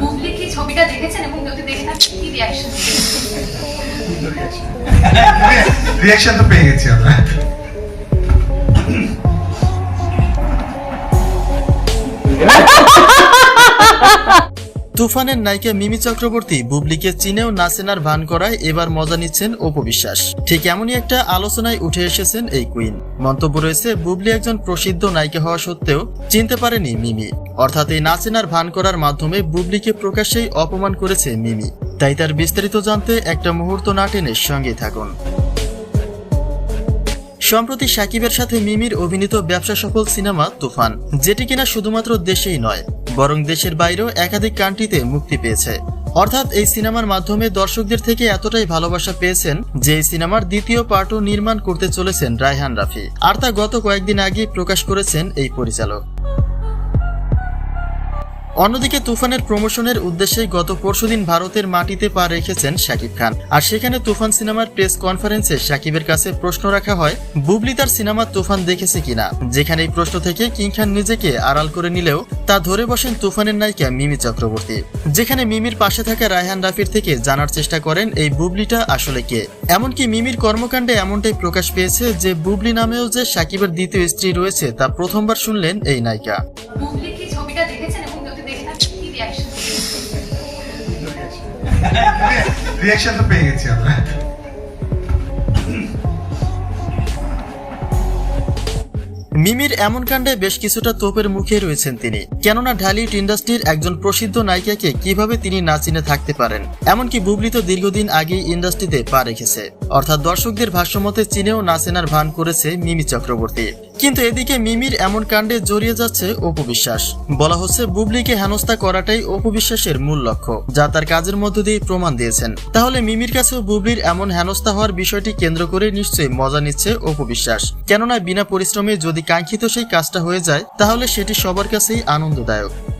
বুবলি কি ছবিটা দেখেছেন এবং যদি দেখে থাকেন কি রিয়াকশন রিয়াকশন তো পেয়ে গেছি আমরা। তুফানের নায়িকা মিমি চক্রবর্তী বুবলিকে চিনেও না চেনার ভান করায় এবার মজা নিচ্ছেন অপবিশ্বাস ঠিক এমনই একটা আলোচনায় উঠে এসেছেন এই কুইন। মন্তব্য রয়েছে বুবলি একজন প্রসিদ্ধ নায়িকা হওয়া সত্ত্বেও চিনতে পারেনি মিমি। অর্থাৎ এই না চেনার ভান করার মাধ্যমে বুবলিকে প্রকাশ্যেই অপমান করেছে মিমি। তাই তার বিস্তারিত জানতে একটা মুহূর্ত না টেনে সঙ্গেই থাকুন। সম্প্রতি সাকিবের সাথে মিমির অভিনীত ব্যবসা সফল সিনেমা তুফান, যেটি কিনা শুধুমাত্র দেশেই নয়, বরং দেশের বাইরেও একাধিক কান্ট্রিতে মুক্তি পেয়েছে। অর্থাৎ এই সিনেমার মাধ্যমে দর্শকদের থেকে এতটাই ভালোবাসা পেয়েছেন যে এই সিনেমার দ্বিতীয় পার্টও নির্মাণ করতে চলেছেন রায়হান রাফি। আর তা গত কয়েকদিন আগে প্রকাশ করেছেন এই পরিচালক। অন্যদিকে তুফানের প্রমোশনের উদ্দেশ্যে গত পরশুদিন ভারতের মাটিতে পা রেখেছেন শাকিব খান। আর সেখানে তুফান সিনেমার প্রেস কনফারেন্সে শাকিবের কাছে প্রশ্ন রাখা হয়, বুবলি তার সিনেমা তুফান দেখেছে কিনা? যেখানে এই প্রশ্ন থেকে কিং খান নিজেকে আড়াল করে নিলেও তা ধরে বসেন তুফানের নায়িকা মিমি চক্রবর্তী। যেখানে মিমির পাশে থাকা রায়হান রাফির থেকে জানার চেষ্টা করেন, এই বুবলিটা আসলে কে? এমনকি মিমির কর্মকাণ্ডে এমনটাই প্রকাশ পেয়েছে যে বুবলি নামেও যে শাকিবের দ্বিতীয় স্ত্রী রয়েছে তা প্রথমবার শুনলেন এই নায়িকা। রিয়াকশন তো পেয়ে গেছি আমরা। মিমির এমন কাণ্ডে বেশ কিছুটা তোপের মুখে রয়েছেন তিনি। কেননা ঢালিউড ইন্ডাস্ট্রির একজন প্রসিদ্ধ নায়িকাকে কীভাবে তিনি না চিনে থাকতে পারেন এমনকি বুবলি তো দীর্ঘদিন আগেই ইন্ডাস্ট্রিতে পা রেখেছে। অর্থাৎ দর্শকদের ভাষ্যমতে চিনেও না চেনার ভান করেছে মিমি চক্রবর্তী। কিন্তু এদিকে মিমির এমন কাণ্ডে জড়িয়ে যাচ্ছে অপবিশ্বাস বলা হচ্ছে, বুবলিকে হেনস্থা করাটাই অপবিশ্বাসের মূল লক্ষ্য, যা তার কাজের মধ্য দিয়ে প্রমাণ দিয়েছেন। তাহলে মিমির কাছেও বুবলির এমন হেনস্থা হওয়ার বিষয়টি কেন্দ্র করে নিশ্চয়ই মজা নিচ্ছে অপবিশ্বাস কেননা, বিনা পরিশ্রমে যদি কাঙ্ক্ষিত সেই কাজটা হয়ে যায়, তাহলে সেটি সবার কাছেই আনন্দদায়ক।